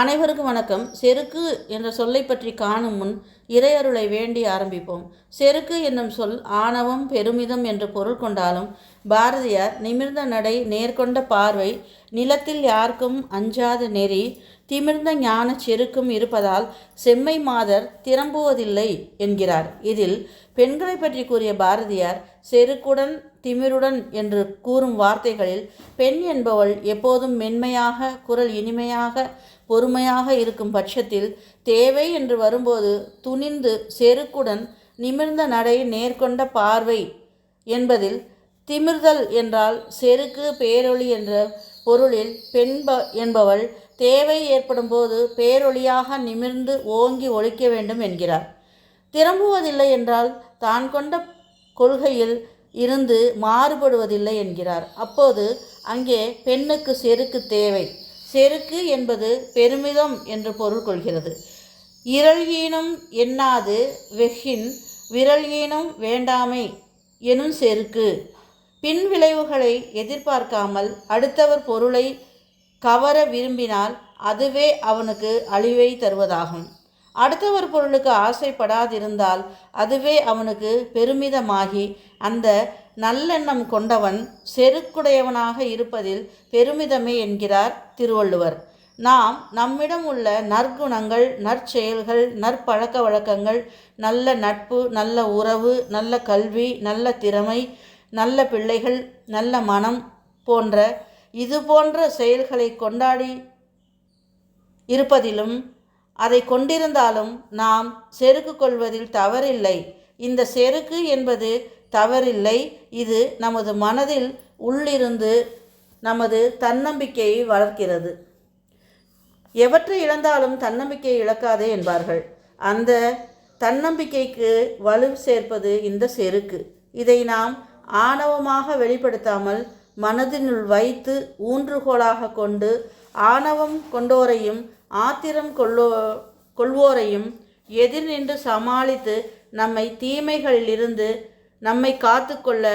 அனைவருக்கும் வணக்கம். செருக்கு என்ற சொல்லை பற்றி காணும் முன் இறையருளை வேண்டி ஆரம்பிப்போம். செருக்கு என்னும் சொல் ஆணவம் பெருமிதம் என்று பொருள் கொண்டாலும் பாரதியார் நிமிர்ந்த நடை நேர்கொண்ட பார்வை நிலத்தில் யாருக்கும் அஞ்சாத நெறி திமிர்ந்த ஞான செருக்கும் இருப்பதால் செம்மை மாதர் திரம்புவதில்லை என்கிறார். இதில் பெண்களை பற்றி கூறிய பாரதியார் செருக்குடன் திமிருடன் என்று கூறும் வார்த்தைகளில் பெண் என்பவள் எப்போதும் மென்மையாக குரல் இனிமையாக பொறுமையாக இருக்கும் பட்சத்தில் தேவை என்று வரும்போது துணிந்து செருக்குடன் நிமிர்ந்த நடை நேர்கொண்ட பார்வை என்பதில் திமிர்தல் என்றால் செருக்கு பேரொளி என்ற பொருளில் பெண்ப என்பவள் தேவை ஏற்படும் போது பேரொளியாக நிமிர்ந்து ஓங்கி ஒழிக்க வேண்டும் என்கிறார். திரும்புவதில்லை என்றால் தான் கொண்ட கொள்கையில் இருந்து மாறுபடுவதில்லை என்கிறார். அப்போது அங்கே பெண்ணுக்கு செருக்கு தேவை. செருக்கு என்பது பெருமிதம் என்று பொருள் கொள்கிறது. இரள்ஈனும் எண்ணாது வெஹின் விரல்ஈனும் வேண்டாமை எனும் செருக்கு. பின் விளைவுகளை எதிர்பார்க்காமல் அடுத்தவர் பொருளை கவர விரும்பினால் அதுவே அவனுக்கு அழிவை தருவதாகும். அடுத்தவர் பொருளுக்கு ஆசைப்படாதிருந்தால் அதுவே அவனுக்கு பெருமிதமாகி அந்த நல்லெண்ணம் கொண்டவன் செருக்குடையவனாக இருப்பதில் பெருமிதமே என்கிறார் திருவள்ளுவர். நாம் நம்மிடம் உள்ள நற்குணங்கள் நற்செயல்கள் நற்பழக்க வழக்கங்கள் நல்ல நட்பு நல்ல உறவு நல்ல கல்வி நல்ல திறமை நல்ல பிள்ளைகள் நல்ல மனம் போன்ற இது போன்ற செயல்களை கொண்டாடி இருப்பதிலும் அதை கொண்டிருந்தாலும் நாம் செருக்கு கொள்வதில் தவறில்லை. இந்த செருக்கு என்பது தவறில்லை. இது நமது மனதில் உள்ளிருந்து நமது தன்னம்பிக்கையை வளர்க்கிறது. எவற்றை இழந்தாலும் தன்னம்பிக்கையை இழக்காதே என்பார்கள். அந்த தன்னம்பிக்கைக்கு வலு சேர்ப்பது இந்த செருக்கு. இதை நாம் ஆணவமாக வெளிப்படுத்தாமல் மனதினுள் வைத்து ஊன்றுகோலாக கொண்டு ஆணவம் கொண்டோரையும் ஆத்திரம் கொள்ளோ கொள்வோரையும் எதிர் நின்று சமாளித்து நம்மை தீமைகளிலிருந்து நம்மை காத்துக்கொள்ள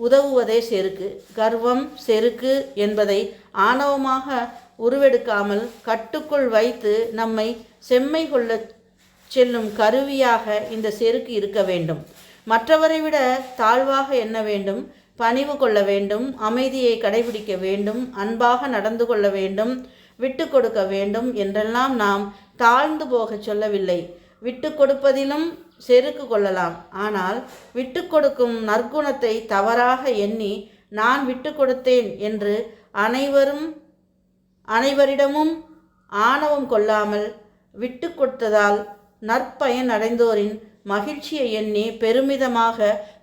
உதவுவதே செருக்கு. கர்வம் செருக்கு என்பதை ஆணவமாக உருவெடுக்காமல் கட்டுக்குள் வைத்து நம்மை செம்மை கொள்ள செல்லும் கருவியாக இந்த செருக்கு இருக்க வேண்டும். மற்றவரை விட தாழ்வாக எண்ண வேண்டும். பணிவு கொள்ள வேண்டும் அமைதியை கடைபிடிக்க வேண்டும் அன்பாக நடந்து கொள்ள வேண்டும் விட்டு கொடுக்க வேண்டும் என்றெல்லாம் நாம் தாழ்ந்து போகச் சொல்லவில்லை. விட்டு கொடுப்பதிலும் செருக்கு கொள்ளலாம். ஆனால் விட்டு கொடுக்கும் நற்குணத்தை தவறாக எண்ணி நான் விட்டு கொடுத்தேன் என்று அனைவரும் அனைவரிடமும் ஆணவம் கொள்ளாமல் விட்டு கொடுத்ததால் நற்பயன் அடைந்தோரின் மகிழ்ச்சியை எண்ணி பெருமிதமாக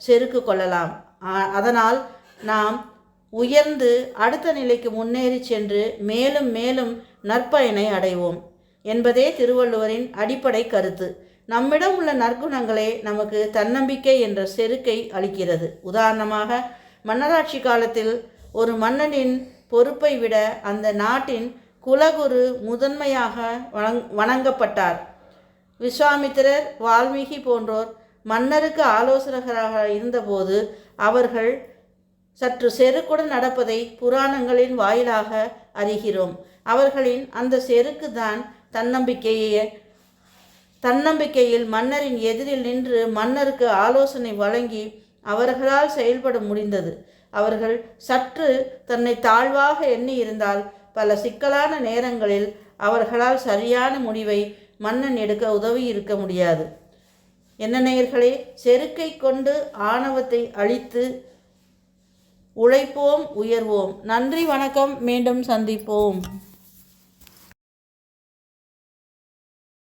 செருக்கு கொள்ளலாம். அதனால் நாம் உயர்ந்து அடுத்த நிலைக்கு முன்னேறி சென்று மேலும் மேலும் நற்பயனை அடைவோம் என்பதே திருவள்ளுவரின் அடிப்படை கருத்து. நம்மிடம் உள்ள நற்குணங்களே நமக்கு தன்னம்பிக்கை என்ற செருக்கை அளிக்கிறது. உதாரணமாக மன்னராட்சி காலத்தில் ஒரு மன்னனின் பொறுப்பை விட அந்த நாட்டின் குலகுரு முதன்மையாக வணங் வணங்கப்பட்டார். விஸ்வாமித்திரர் வால்மீகி போன்றோர் மன்னருக்கு ஆலோசகராக இருந்தபோது அவர்கள் சற்று செருக்குடன் நடப்பதை புராணங்களின் வாயிலாக அறிகிறோம். அவர்களின் அந்த செருக்கு தான் தன்னம்பிக்கையை தன்னம்பிக்கையில் மன்னரின் எதிரில் நின்று மன்னருக்கு ஆலோசனை வழங்கி அவர்களால் செயல்பட முடிந்தது. அவர்கள் சற்று தன்னை தாழ்வாக எண்ணி இருந்தால் பல சிக்கலான நேரங்களில் அவர்களால் சரியான முடிவை மன்னன் எடுக்க உதவி இருக்க முடியாது. என்ன நேயர்களே செருக்கை கொண்டு ஆணவத்தை அழித்து உழைப்போம் உயர்வோம். நன்றி வணக்கம். மீண்டும் சந்திப்போம்.